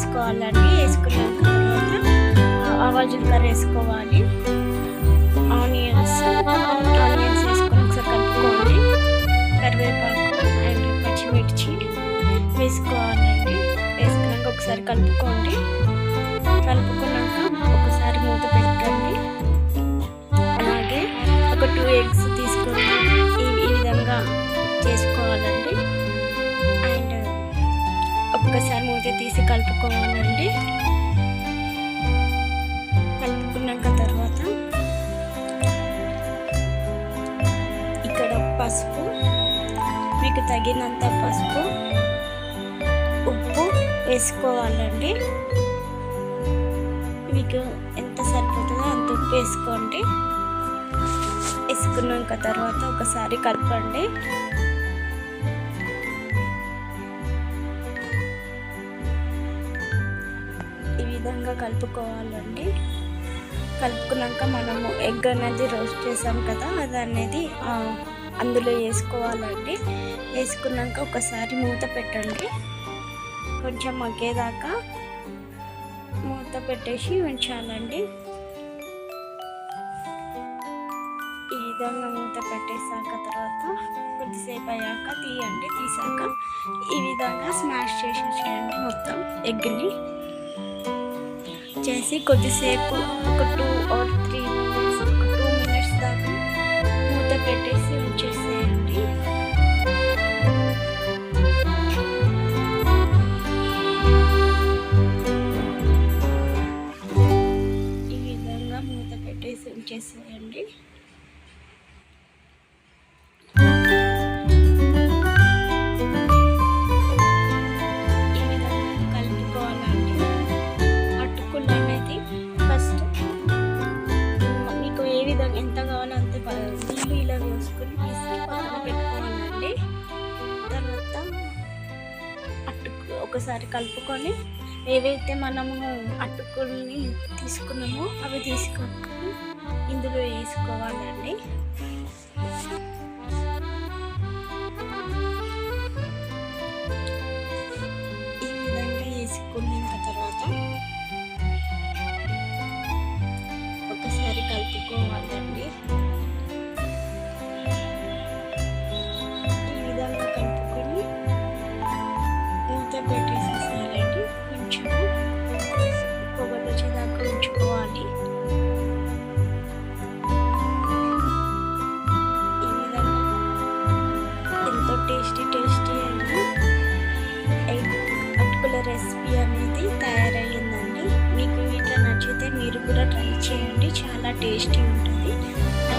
వేసుకోవాలండి వేసుకున్నాక తర్వాత ఆవా జీలకర్ర వేసుకోవాలి. ఆనియన్స్ ఆనియన్స్ వేసుకొని ఒకసారి కలుపుకోండి కరివేపాకు అండ్ పచ్చిమిర్చి వేసుకోవాలండి. వేసుకున్నాక ఒకసారి కలుపుకోండి. కలుపుకున్నాక ఒక్కసారి మూత తీసి కలుపుకోవాలండి. కలుపుకున్నాక తర్వాత ఇక్కడ పసుపు మీకు తగినంత పసుపు ఉప్పు వేసుకోవాలండి. మీకు ఎంత సరిపోతుందో అంత ఉప్పు వేసుకోండి. వేసుకున్నాక తర్వాత ఒకసారి కలపండి. విధంగా కలుపుకోవాలండి. కలుపుకున్నాక మనము ఎగ్ అనేది రోస్ట్ చేసాం కదా అది అనేది అందులో వేసుకోవాలండి. వేసుకున్నాక ఒకసారి మూత పెట్టండి. కొంచెం మగ్గేదాకా మూత పెట్టేసి ఉంచాలండి. ఈ విధంగా మూత పెట్టేసాక తర్వాత కొద్దిసేపు అయ్యాక తీయండి. తీసాక ఈ విధంగా స్మాష్ చేసేసేయండి మొత్తం ఎగ్ని. చేసి కొద్దిసేపు ఒక టూ ఆర్ త్రీ మినిట్స్ ఒక టూ మినిట్స్ దాకా మూత పెట్టేసి ఉంచేసేయండి. ఈ విధంగా మూత పెట్టేసి ఉంచేసేయండి. కావాలో అంత నీళ్ళు ఇలా వేసుకుని పక్కన పెట్టుకోవాలండి తర్వాత అటుకు ఒకసారి కలుపుకొని ఏవైతే మనము అటుకుల్ని తీసుకున్నామో అవి తీసుకొని ఇందులో వేసుకోవాలండి. టేస్టీ ఉంటుంది అండ్ సబ్స్క్రైబ్ చేసుకోండి